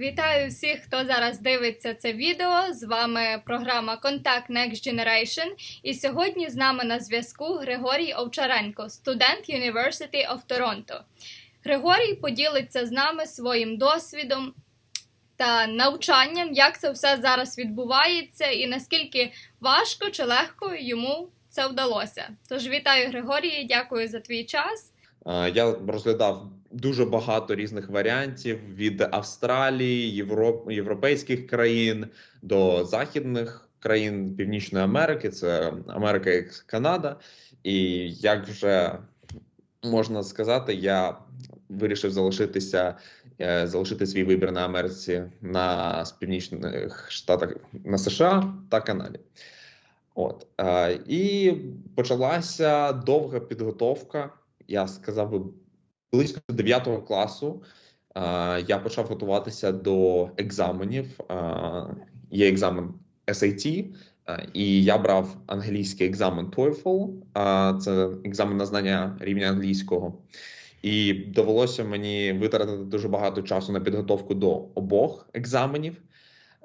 Вітаю всіх, хто зараз дивиться це відео. З вами програма Контакт Next Generation. І сьогодні з нами на зв'язку Григорій Овчаренко, студент University of Toronto. Григорій поділиться з нами своїм досвідом та навчанням, як це все зараз відбувається, і наскільки важко чи легко йому це вдалося. Тож вітаю Григорій, дякую за твій час. Я розглядав дуже багато різних варіантів від Австралії, Європ... європейських країн до західних країн Північної Америки, це Америка і Канада. І як вже можна сказати, я вирішив залишитися, е, залишити свій вибір на Америці на північних штатах на США та Канаді. От е, і почалася довга підготовка. Я сказав би близько 9 класу. е, Я почав готуватися до екзаменів. Е, Є екзамен SAT, е, і я брав англійський екзамен TOEFL. Це екзамен на знання рівня англійського. І довелося мені витратити дуже багато часу на підготовку до обох екзаменів.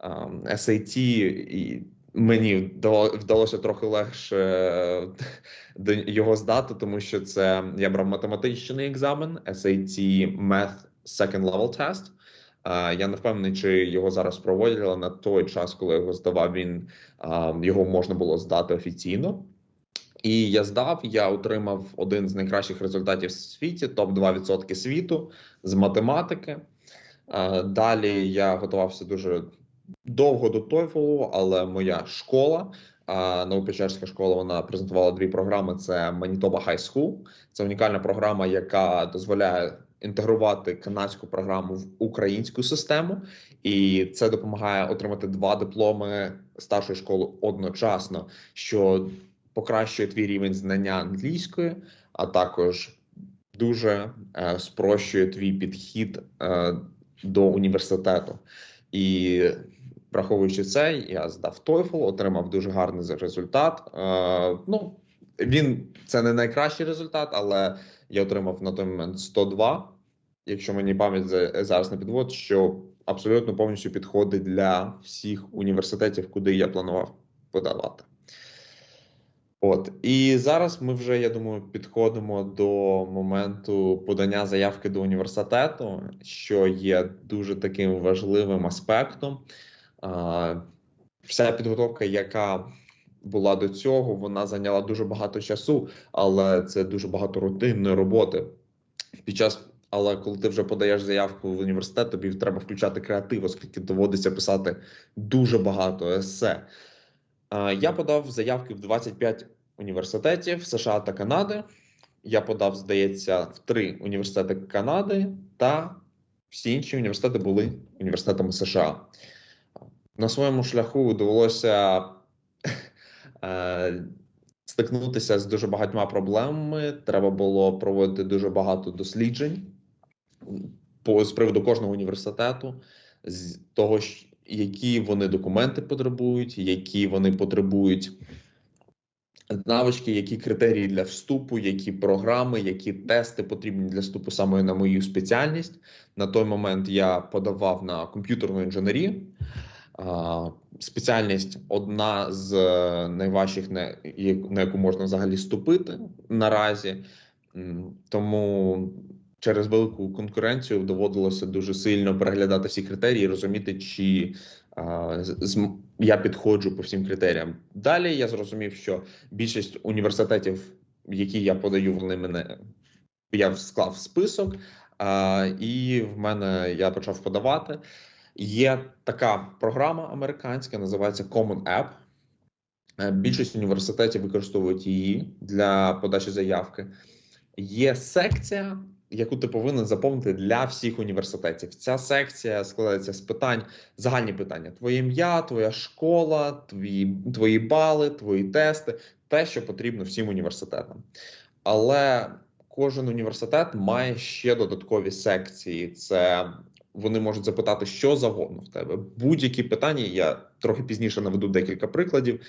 Е, SAT і мені вдало- вдалося трохи легше е, його здати, тому що це я брав математичний екзамен, SAT Math Second Level Test. Е, Я не впевнений, чи його зараз проводять, на той час, коли його здавав, він е, його можна було здати офіційно. І я здав, я отримав один з найкращих результатів в світі, топ 2% світу з математики. Далі я готувався дуже довго до TOEFL, але моя школа, а, Новопечерська школа, вона презентувала дві програми: це Manitoba High School. Це унікальна програма, яка дозволяє інтегрувати канадську програму в українську систему, і це допомагає отримати два дипломи старшої школи одночасно, що покращує твій рівень знання англійської, а також дуже е, спрощує твій підхід е, до університету. І враховуючи це, я здав TOEFL, отримав дуже гарний результат. Е, ну, він це не найкращий результат, але я отримав на той момент 102, якщо мені пам'ять зараз не підводить, що абсолютно повністю підходить для всіх університетів, куди я планував подавати. От і зараз ми вже, я думаю, підходимо до моменту подання заявки до університету, що є дуже таким важливим аспектом. Вся підготовка, яка була до цього, вона зайняла дуже багато часу, але це дуже багато рутинної роботи. Під час, але коли ти вже подаєш заявку в університет, тобі треба включати креатив, оскільки доводиться писати дуже багато есе. Я подав заявки в 25 університетів США та Канади. Я подав, здається, в три університети Канади, та всі інші університети були університетами США. На своєму шляху довелося е, стикнутися з дуже багатьма проблемами. Треба було проводити дуже багато досліджень по з приводу кожного університету, з того, які вони документи потребують, які вони потребують навички, які критерії для вступу, які програми, які тести потрібні для вступу саме на мою спеціальність. На той момент я подавав на комп'ютерну інженерію. Спеціальність одна з е, найважчих, на яку можна взагалі вступити наразі. Тому через велику конкуренцію доводилося дуже сильно переглядати всі критерії, розуміти, чи я підходжу по всім критеріям. Далі я зрозумів, що більшість університетів, які я подаю, вони мене я склав список, і в мене я почав подавати. Є така програма американська, називається Common App. Е, Більшість університетів використовують її для подачі заявки. Є секція, яку ти повинен заповнити для всіх університетів. Ця секція складається з питань, загальні питання: твоє ім'я, твоя школа, твої, твої бали, твої тести, те, що потрібно всім університетам. Але кожен університет має ще додаткові секції. Це вони можуть запитати, що завгодно в тебе. Будь-які питання. Я трохи пізніше наведу декілька прикладів,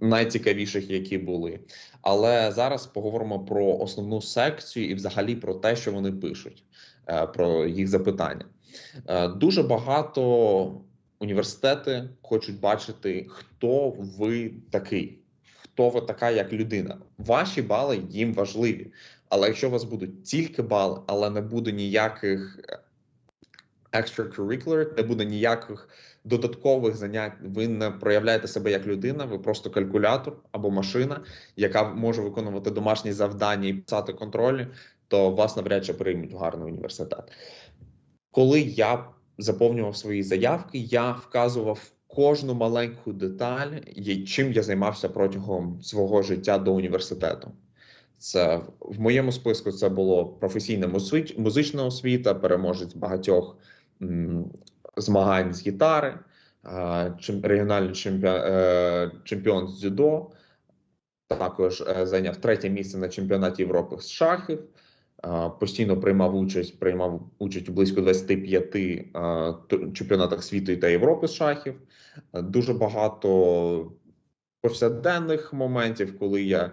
найцікавіших, які були. Але зараз поговоримо про основну секцію і взагалі про те, що вони пишуть, е, про їх запитання. Е, Дуже багато університети хочуть бачити, хто ви такий, хто ви така як людина. Ваші бали їм важливі. Але якщо у вас будуть тільки бали, але не буде ніяких е, extracurricular, не буде ніяких додаткових занять, ви не проявляєте себе як людина, ви просто калькулятор або машина, яка може виконувати домашні завдання і писати контролі, то вас навряд чи приймуть в гарний університет. Коли я заповнював свої заявки, я вказував кожну маленьку деталь, чим я займався протягом свого життя до університету. Це в моєму списку це було професійна музич- музична освіта, переможець багатьох змагань з гітари, регіональний чемпіон, е, чемпіон з дзюдо. Також е, зайняв третє місце на чемпіонаті Європи з шахів. Постійно приймав участь, приймав участь у близько 25 е, чемпіонатах світу та Європи з шахів. Дуже багато повсякденних моментів, коли я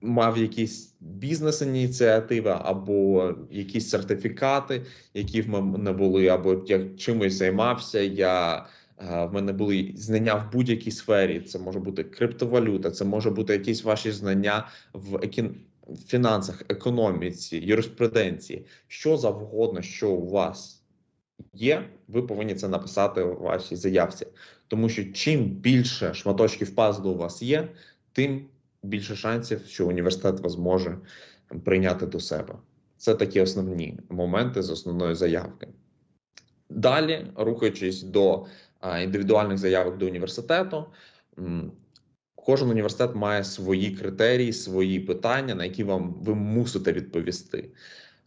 мав якісь бізнес-ініціативи або якісь сертифікати, які в мене були, або я чимось займався. Я е, в мене були знання в будь-якій сфері. Це може бути криптовалюта, це може бути якісь ваші знання в екін... фінансах, економіці, юриспруденції, що завгодно, що у вас є, ви повинні це написати у вашій заявці. Тому що чим більше шматочків пазлу у вас є, тим більше шансів, що університет вас може прийняти до себе. Це такі основні моменти з основної заявки. Далі, рухаючись до індивідуальних заявок до університету, кожен університет має свої критерії, свої питання, на які вам ви мусите відповісти.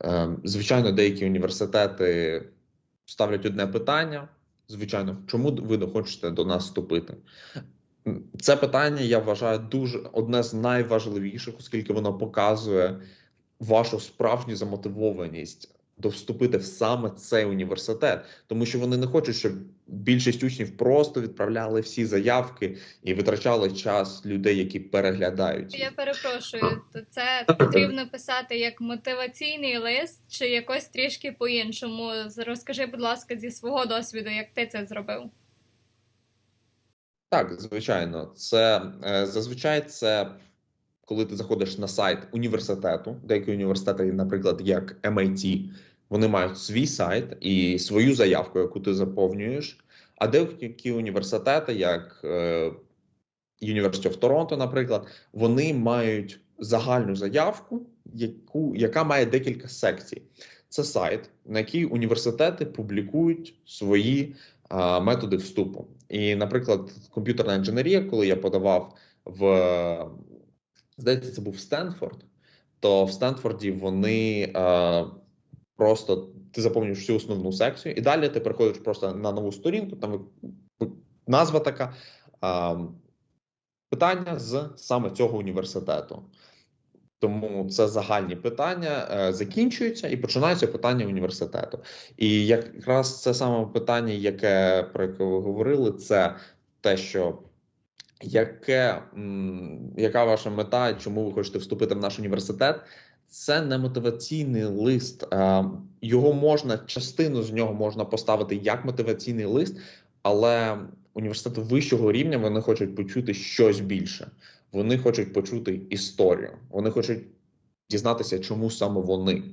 Е, Звичайно, деякі університети ставлять одне питання. Звичайно, чому ви не хочете до нас вступити? Це питання я вважаю дуже одне з найважливіших, оскільки воно показує вашу справжню замотивованість до вступити в саме цей університет, тому що вони не хочуть, щоб більшість учнів просто відправляли всі заявки і витрачали час людей, які переглядають. Я перепрошую, то це потрібно писати як мотиваційний лист чи якось трішки по-іншому. Розкажи, будь ласка, зі свого досвіду, як ти це зробив. Так, звичайно, це е, зазвичай це коли ти заходиш на сайт університету, деякі університети, наприклад, як MIT, вони мають свій сайт і свою заявку, яку ти заповнюєш. А деякі університети, як е, University Toronto, наприклад, вони мають загальну заявку, яку, яка має декілька секцій. Це сайт, на який університети публікують свої а, методи вступу. І, наприклад, комп'ютерна інженерія, коли я подавав в здається, це був Стенфорд, то в Стенфорді вони е, просто ти заповнюєш всю основну секцію, і далі ти переходиш просто на нову сторінку. Там назва така е, питання з саме цього університету. Тому це загальні питання е, закінчуються і починаються питання університету. І якраз це саме питання, яке про яке ви говорили, це те, що яке, яка ваша мета, чому ви хочете вступити в наш університет? Це не мотиваційний лист. Е, Його можна, частину з нього можна поставити як мотиваційний лист, але університети вищого рівня вони хочуть почути щось більше. Вони хочуть почути історію. Вони хочуть дізнатися, чому саме вони.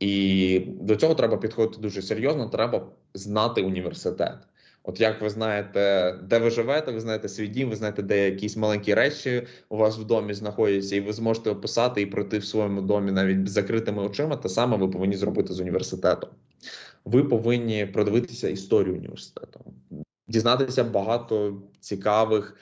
І до цього треба підходити дуже серйозно. Треба знати університет. От як ви знаєте, де ви живете, ви знаєте свій дім, ви знаєте, де якісь маленькі речі у вас в домі знаходяться, і ви зможете описати і пройти в своєму домі навіть з закритими очима. Те саме ви повинні зробити з університетом. Ви повинні продивитися історію університету, дізнатися багато цікавих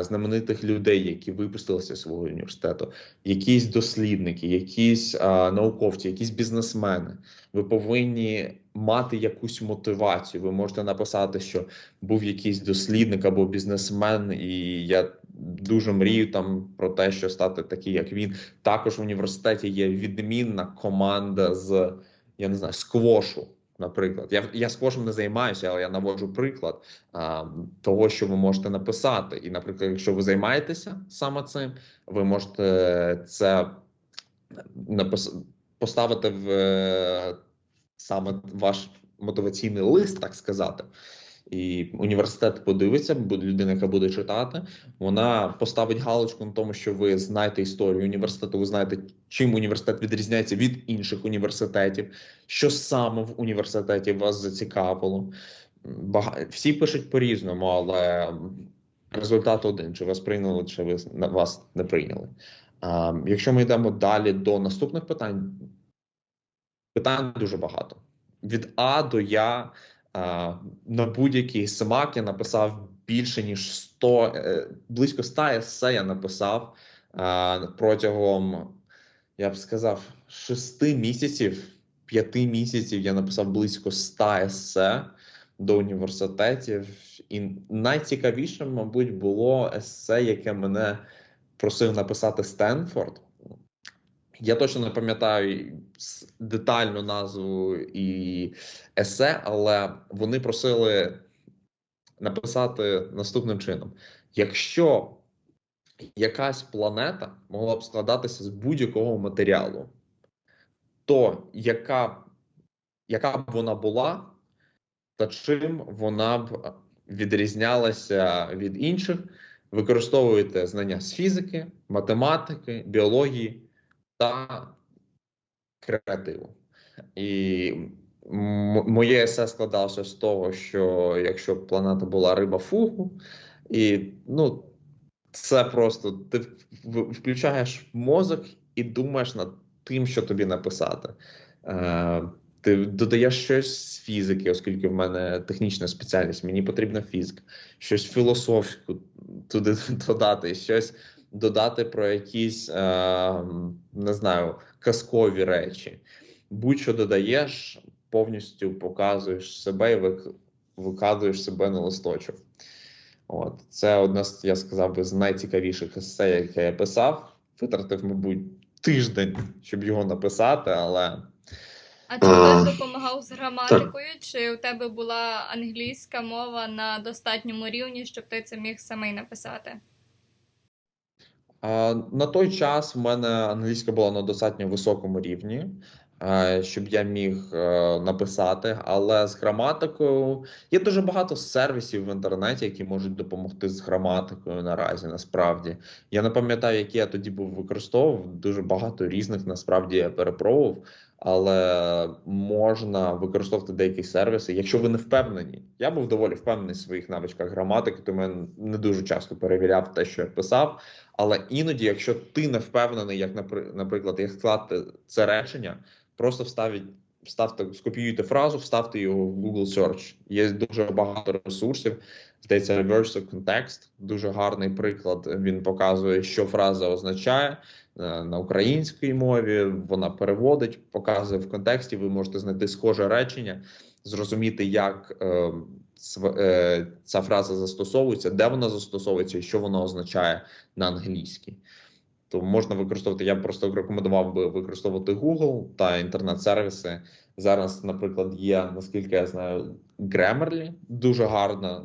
знаменитих людей, які випустилися з свого університету, якісь дослідники, якісь науковці, якісь бізнесмени. Ви повинні мати якусь мотивацію. Ви можете написати, що був якийсь дослідник або бізнесмен, і я дуже мрію там про те, що стати такий, як він. Також в університеті є відмінна команда з я не знаю, сквошу. Наприклад, я я сквошем не займаюся, але я наводжу приклад а, того, що ви можете написати. І, наприклад, якщо ви займаєтеся саме цим, ви можете це напис... поставити в е, саме ваш мотиваційний лист, так сказати. І університет подивиться, буде людина, яка буде читати, вона поставить галочку на тому, що ви знаєте історію університету, ви знаєте, чим університет відрізняється від інших університетів, що саме в університеті вас зацікавило. Всі пишуть по-різному, але результат один: чи вас прийняли, чи ви вас не прийняли. А, якщо ми йдемо далі до наступних питань, питань дуже багато. Від А до Я на будь-який смак я написав більше ніж 100, е, близько 100 есе я написав протягом, я б сказав, 6 місяців, 5 місяців я написав близько 100 есе до університетів. І найцікавіше, мабуть, було есе, яке мене просив написати Стенфорд. Я точно не пам'ятаю детальну назву і есе, але вони просили написати наступним чином: якщо якась планета могла б складатися з будь-якого матеріалу, то яка, яка б вона була, та чим вона б відрізнялася від інших, використовуєте знання з фізики, математики, біології та креативу. І моє есе складалося з того, що якщо б планета була риба фугу, і ну, це просто ти включаєш мозок і думаєш над тим, що тобі написати. Е, ти додаєш щось з фізики, оскільки в мене технічна спеціальність, мені потрібна фізика, щось філософську туди додати, щось додати про якісь, е, не знаю, казкові речі. Будь-що додаєш, повністю показуєш себе і вик- викладуєш себе на листочок. От це одне з, я сказав би, з найцікавіших есе, яке я писав. Витратив, мабуть, тиждень, щоб його написати, але А чи хтось допомагав з граматикою, чи у тебе була англійська мова на достатньому рівні, щоб ти це міг самий написати? На той час в мене англійська була на достатньо високому рівні, щоб я міг е, написати. Але з граматикою є дуже багато сервісів в інтернеті, які можуть допомогти з граматикою наразі. Насправді я не пам'ятаю, які я тоді був використовував. Дуже багато різних насправді я перепробував. Але можна використовувати деякі сервіси, якщо ви не впевнені. Я був доволі впевнений в своїх навичках граматики, тому я не дуже часто перевіряв те, що я писав. Але іноді, якщо ти не впевнений, як напри- наприклад, як склати це речення, просто вставіть, вставте, скопіюйте фразу, вставте його в Google Search. Є дуже багато ресурсів. Здається, Reverse Context, дуже гарний приклад. Він показує, що фраза означає е, на українській мові. Вона переводить, показує в контексті. Ви можете знайти схоже речення, зрозуміти, як е, е, ця фраза застосовується, де вона застосовується і що вона означає на англійській. То можна використовувати. Я просто рекомендував би використовувати Google та інтернет-сервіси. Зараз, наприклад, є, наскільки я знаю, Grammarly, дуже гарна,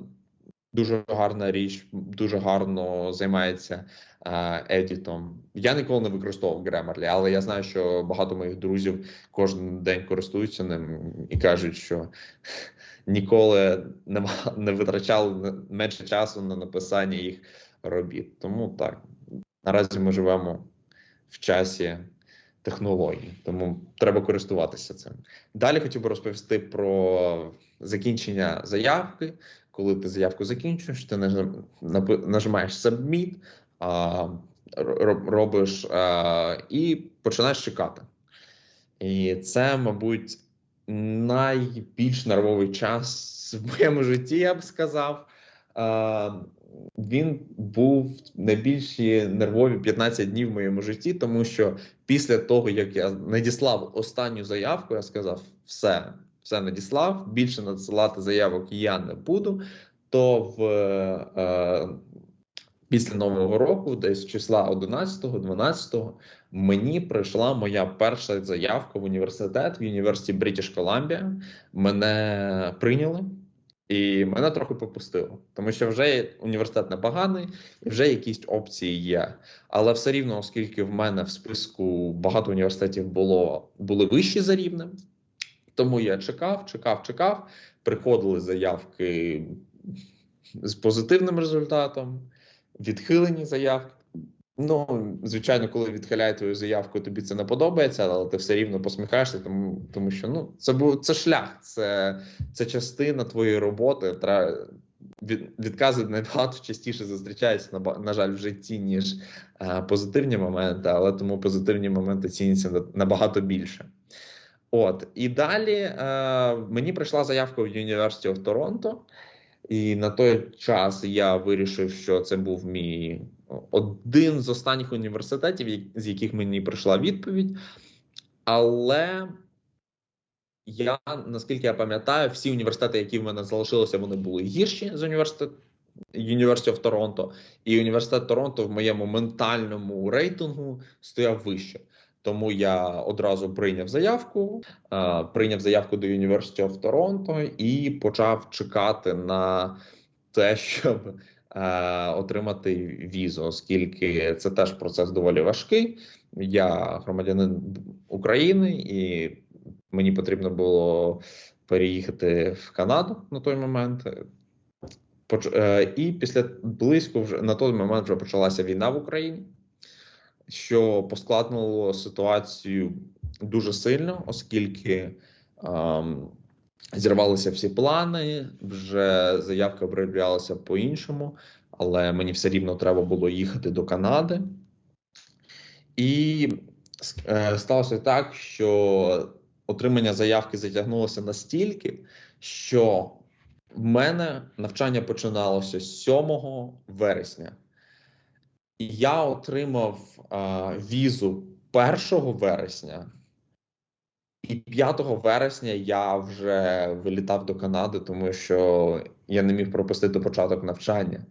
дуже гарна річ, дуже гарно займається е, едітом. Я ніколи не використовував Grammarly, але я знаю, що багато моїх друзів кожен день користуються ним і кажуть, що ніколи не, не витрачали менше часу на написання їх робіт. Тому так, наразі ми живемо в часі технологій, тому треба користуватися цим. Далі хотів би розповісти про закінчення заявки. Коли ти заявку закінчуєш, ти нажимаєш Submit, а, робиш а, і починаєш чекати. І це, мабуть, найбільш нервовий час в моєму житті, я б сказав. Е, Він був найбільші нервові 15 днів в моєму житті, тому що після того, як я надіслав останню заявку, я сказав: все, все надіслав, більше надсилати заявок я не буду. То в е, після нового року, десь числа 11-го, 12-го, мені прийшла моя перша заявка в університет в університі British Columbia. Мене прийняли. І мене трохи попустило, тому що вже університет непоганий, і вже якісь опції є. Але все рівно, оскільки в мене в списку багато університетів було були вищі за рівнем, Тому я чекав, чекав, чекав. Приходили заявки з позитивним результатом, відхилені заявки. Ну, звичайно, коли відхиляють твою заявку, тобі це не подобається, але ти все рівно посміхаєшся, тому, тому що ну це був це шлях, це, це частина твоєї роботи. Від, відкази набагато частіше зустрічаються на, на жаль в житті, ніж е, позитивні моменти, але тому позитивні моменти ціняться на- набагато більше. От і далі е, мені прийшла заявка в University of Toronto, і на той час я вирішив, що це був мій один з останніх університетів, з яких мені прийшла відповідь. Але я, наскільки я пам'ятаю, всі університети, які в мене залишилися, вони були гірші з університет University of Toronto, і університет Торонто в моєму ментальному рейтингу стояв вище. Тому я одразу прийняв заявку, е, прийняв заявку до University of Toronto і почав чекати на те, щоб е, отримати візу, оскільки це теж процес доволі важкий. Я громадянин України, і мені потрібно було переїхати в Канаду на той момент. Е, І після близько вже на той момент вже почалася війна в Україні, що поскладнило ситуацію дуже сильно, оскільки ем, зірвалися всі плани, вже заявки оброблялися по-іншому, але мені все рівно треба було їхати до Канади. І е, сталося так, що отримання заявки затягнулося настільки, що в мене навчання починалося 7 вересня. Я отримав а, візу 1 вересня, і 5 вересня я вже вилітав до Канади, тому що я не міг пропустити початок навчання.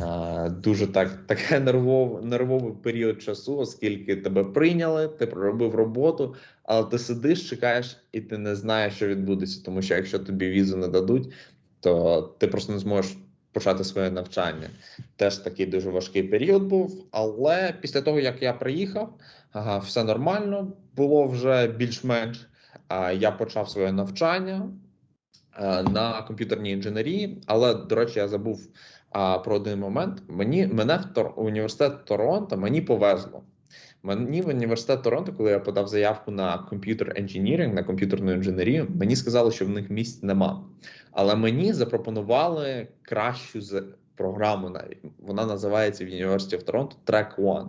А, дуже так, таке нервов, нервовий період часу, оскільки тебе прийняли, ти проробив роботу, але ти сидиш, чекаєш, і ти не знаєш, що відбудеться. Тому що якщо тобі візу не дадуть, то ти просто не зможеш почати своє навчання. Теж такий дуже важкий період був. Але після того, як я приїхав, все нормально, було вже більш-менш. А, Я почав своє навчання е, на комп'ютерній інженерії, але, до речі, я забув про один момент. Мені мене в університет Торонто мені повезло. Мені в університет Торонто, коли я подав заявку на комп'ютер engineering, на комп'ютерну інженерію, мені сказали, що в них місць нема. Але мені запропонували кращу програму навіть. Вона називається в University of Toronto Track One.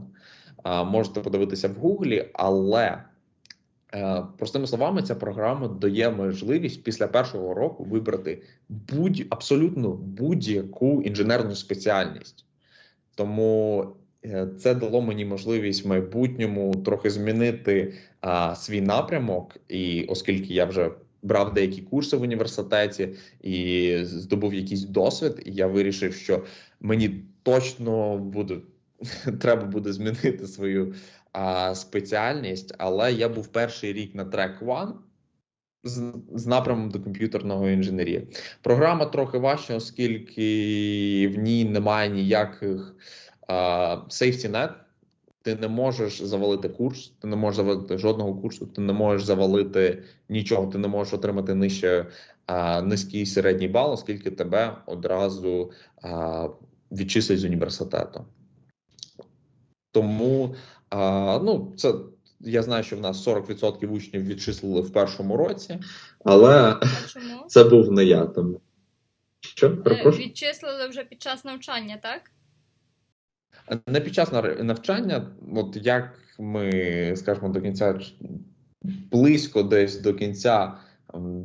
Можете подивитися в Гуглі, але е, простими словами, ця програма дає можливість після першого року вибрати будь абсолютно будь-яку інженерну спеціальність. Тому це дало мені можливість в майбутньому трохи змінити а, свій напрямок, і оскільки я вже брав деякі курси в університеті і здобув якийсь досвід, і я вирішив, що мені точно буде треба буде змінити свою а, спеціальність, але я був перший рік на Track One з, з напрямом до комп'ютерного інженерії. Програма трохи важча, оскільки в ній немає ніяких safety net. Ти не можеш завалити курс, ти не можеш завалити жодного курсу, ти не можеш завалити нічого, ти не можеш отримати нижче а, низький середній бал, оскільки тебе одразу а, відчислять з університету. Тому а, ну, це я знаю, що в нас 40% учнів відчислили в першому році, але чому? це був не я там. Що? Перепрошую? Відчислили вже під час навчання, так? Не під час навчання, от як ми скажімо, до кінця близько десь до кінця ем,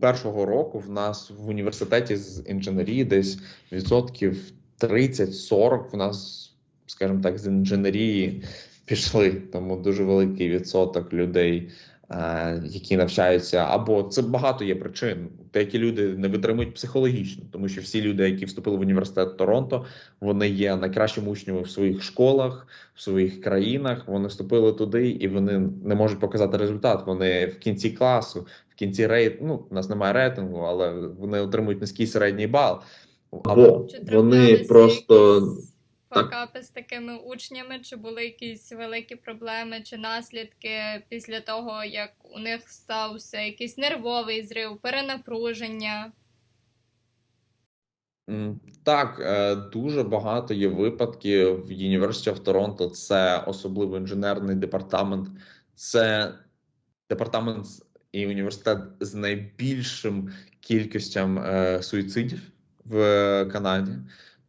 першого року в нас в університеті з інженерії десь відсотків 30-40 в нас, скажімо так, з інженерії пішли. Тому дуже великий відсоток людей, які навчаються, або це багато є причин. Деякі люди не витримують психологічно, тому що всі люди, які вступили в університет Торонто, вони є найкращими учнями в своїх школах, в своїх країнах. Вони вступили туди і вони не можуть показати результат. Вони в кінці класу, в кінці рейт, ну у нас немає рейтингу, але вони отримують низький середній бал. Або вони просто якісь факапи з такими учнями? Чи були якісь великі проблеми чи наслідки після того, як у них стався якийсь нервовий зрив, перенапруження? Так, е, дуже багато є випадків в University of Toronto. Це особливо інженерний департамент. Це департамент і університет з найбільшим кількістю е, суїцидів в Канаді.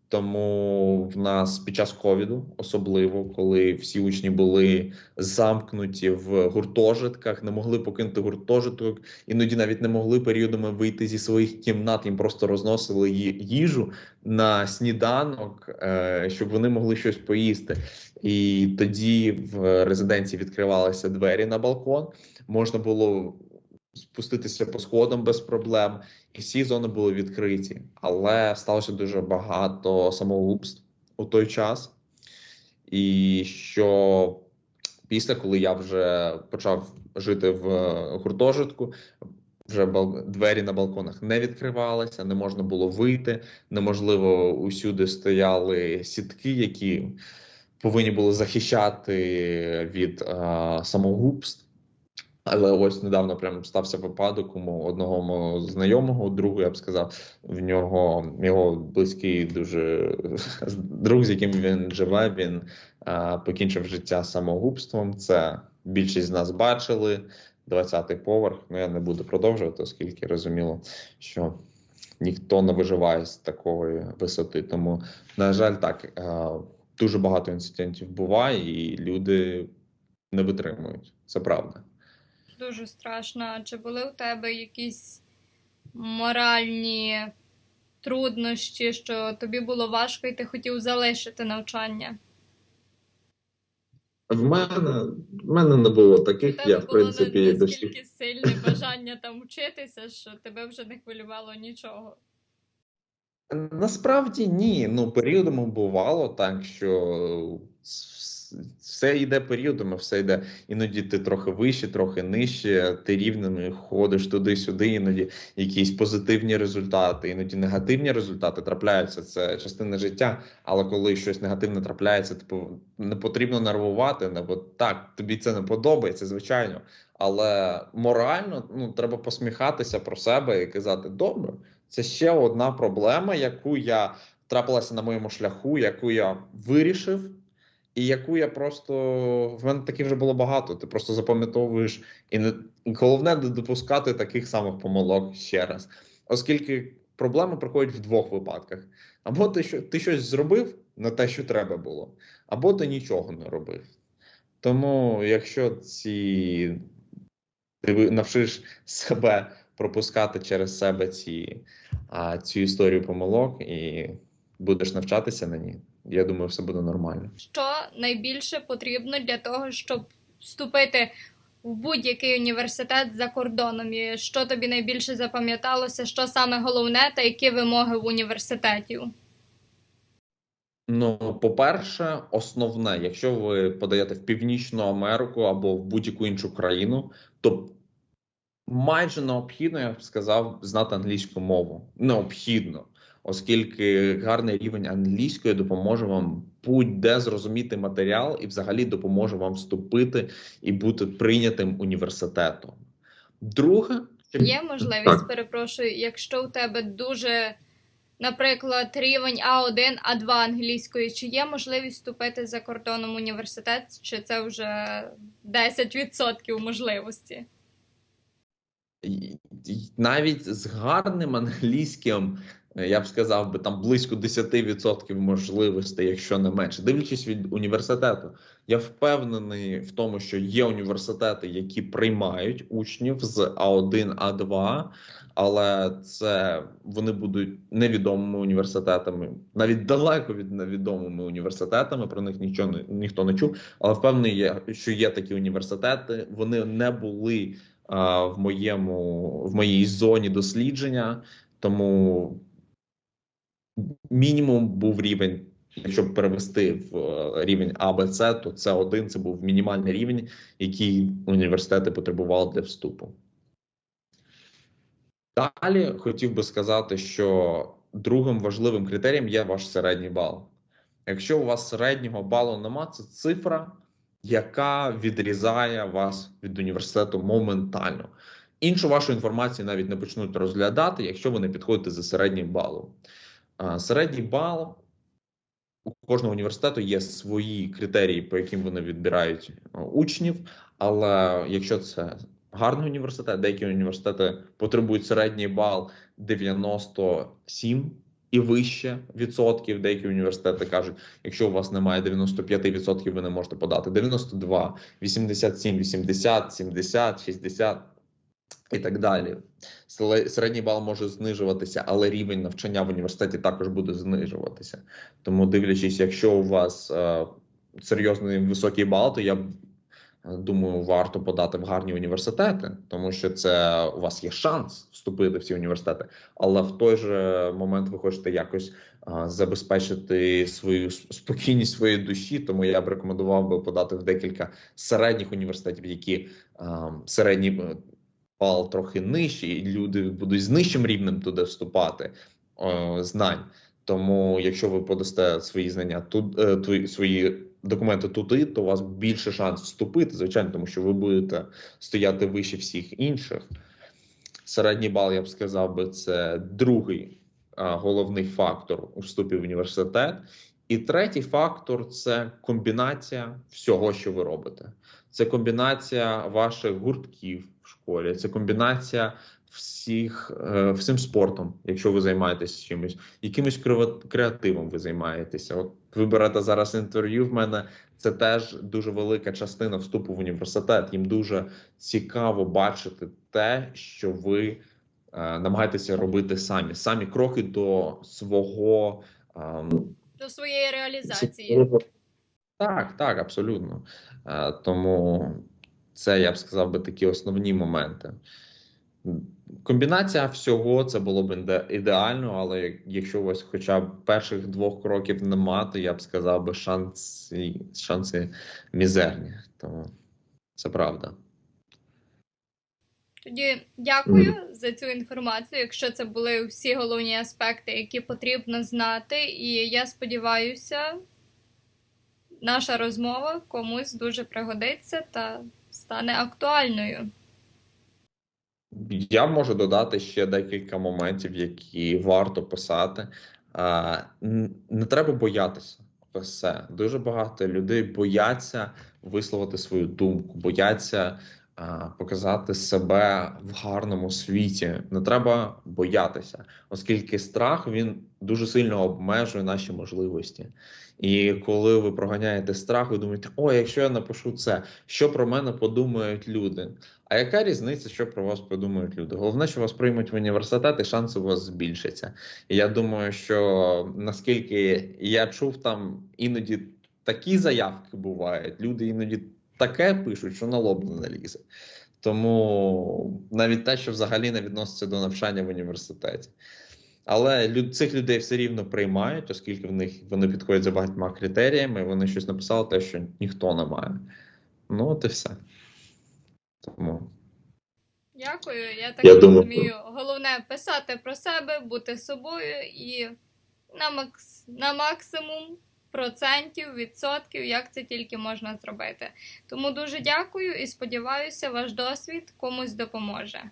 Тому в нас під час ковіду, особливо коли всі учні були замкнуті в гуртожитках, не могли покинути гуртожиток, іноді навіть не могли періодами вийти зі своїх кімнат, їм просто розносили їжу на сніданок, е, щоб вони могли щось поїсти. І тоді в резиденції відкривалися двері на балкон, можна було спуститися по сходам без проблем, і всі зони були відкриті. Але сталося дуже багато самогубств у той час. І що після, коли я вже почав жити в е, гуртожитку, вже двері на балконах не відкривалися, не можна було вийти. Неможливо усюди стояли сітки, які повинні були захищати від е, самогубств. Але ось недавно прям стався випадок у одного мого знайомого, другу, я б сказав, в нього його близький дуже друг, з яким він живе. Він а, покінчив життя самогубством. Це більшість з нас бачили. 20-й поверх. Ну я не буду продовжувати, оскільки розуміло, що ніхто не виживає з такої висоти. Тому, на жаль, так а, дуже багато інцидентів буває, і люди не витримують. Це правда. Дуже страшно. Чи були у тебе якісь моральні труднощі, що тобі було важко і ти хотів залишити навчання? В мене в мене не було таких. тебе Я в було принципі всіх настільки сильне бажання там вчитися, що тебе вже не хвилювало нічого. Насправді ні. Ну, періодами бувало так, що все йде періодами, все йде. Іноді ти трохи вище, трохи нижче, ти рівними ходиш туди-сюди, іноді якісь позитивні результати, іноді негативні результати трапляються. Це частина життя. Але коли щось негативне трапляється, типу не потрібно нервувати. Не бо так, тобі це не подобається, звичайно. Але морально ну треба посміхатися про себе і казати: добре, це ще одна проблема, яку я трапилася на моєму шляху, яку я вирішив, і яку я просто в мене таких вже було багато. Ти просто запам'ятовуєш і не головне не допускати таких самих помилок ще раз, оскільки проблеми приходять в двох випадках: або ти що ти щось зробив на те, що треба було, або ти нічого не робив. Тому, якщо ці ти навчиш себе пропускати через себе ці, а, цю історію помилок і будеш навчатися на ній, я думаю, все буде нормально. Що найбільше потрібно для того, щоб вступити в будь-який університет за кордоном? І що тобі найбільше запам'яталося? Що саме головне, та які вимоги в університетів? Ну, по-перше, основне, якщо ви подаєте в Північну Америку або в будь-яку іншу країну, то майже необхідно, я б сказав, знати англійську мову. Необхідно, оскільки гарний рівень англійської допоможе вам будь-де зрозуміти матеріал і взагалі допоможе вам вступити і бути прийнятим університетом. Друге, Є можливість, Так. перепрошую, якщо у тебе дуже, наприклад, рівень А1, А2 англійської, чи є можливість вступити за кордоном університет, чи це вже 10% можливості? Навіть з гарним англійським, я б сказав би там близько 10% можливостей, якщо не менше, дивлячись від університету. Я впевнений в тому, що є університети, які приймають учнів з А1, А2, але це вони будуть невідомими університетами, навіть далеко від невідомими університетами. Про них нічого не ніхто не чув. Але впевнений, є, що є такі університети. Вони не були а, в моєму в моїй зоні дослідження, тому мінімум був рівень. Якщо перевести в е, рівень А, Б, С, то це один це був мінімальний рівень, який університети потребували для вступу. Далі хотів би сказати, що другим важливим критерієм є ваш середній бал. Якщо у вас середнього балу нема, це цифра, яка відрізає вас від університету моментально. Іншу вашу інформацію навіть не почнуть розглядати, якщо ви не підходите за середнім балом. Середній бал у кожного університету є свої критерії, по яким вони відбирають учнів. Але якщо це гарний університет, деякі університети потребують середній бал 97 і вище відсотків. Деякі університети кажуть, якщо у вас немає 95 відсотків, ви не можете подати 92, 87, 80, 70, 60 і так далі. Середній бал може знижуватися, але рівень навчання в університеті також буде знижуватися. Тому, дивлячись, якщо у вас е, серйозний високий бал, то я е, думаю, варто подати в гарні університети, тому що це у вас є шанс вступити в ці університети, але в той же момент ви хочете якось а, забезпечити свою спокійність своєї душі. Тому я б рекомендував би подати в декілька середніх університетів, які а, середній е, бал трохи нижчий, і люди будуть з нижчим рівнем туди вступати о, знань. Тому, якщо ви подасте свої знання тут, е, свої документи туди, то у вас більше шанс вступити, звичайно, тому що ви будете стояти вище всіх інших. Середній бал, я б сказав би, це другий а, головний фактор у вступі в університет. І третій фактор це комбінація всього, що ви робите. Це комбінація ваших гуртків в школі, це комбінація всіх е, всім спортом, якщо ви займаєтесь чимось, якимось креативом ви займаєтеся. От ви берете зараз інтерв'ю в мене. Це теж дуже велика частина вступу в університет. Їм дуже цікаво бачити те, що ви е, намагаєтеся робити самі, самі кроки до свого. ем, До своєї реалізації. так, так, абсолютно. Е, Тому це я б сказав би такі основні моменти. Комбінація всього це було б ідеально, але якщо вас хоча б перших двох кроків нема, то я б сказав би шанси, шанси мізерні. Тому це правда. Тоді дякую за цю інформацію. Якщо це були всі головні аспекти, які потрібно знати, і я сподіваюся, наша розмова комусь дуже пригодиться та стане актуальною. Я можу додати ще декілька моментів, які варто писати. Не треба боятися. Все дуже багато людей бояться висловити свою думку, бояться показати себе в гарному світі. Не треба боятися, оскільки страх він дуже сильно обмежує наші можливості. І коли ви проганяєте страх, ви думаєте, о, якщо я напишу це, що про мене подумають люди? А яка різниця, що про вас подумають люди? Головне, що вас приймуть в університет, і шанси у вас збільшаться. І я думаю, що наскільки я чув, там іноді такі заявки бувають, люди іноді таке пишуть, що на лоб не налізе. Тому навіть те, що взагалі не відноситься до навчання в університеті. Але люд, цих людей все рівно приймають, оскільки в них вони підходять за багатьма критеріями, вони щось написали, те, що ніхто не має. Ну, от і все. Тому Дякую. Я так Я думаю- розумію. Головне писати про себе, бути собою і на, макс... на максимум процентів, відсотків, як це тільки можна зробити. Тому дуже дякую і сподіваюся, ваш досвід комусь допоможе.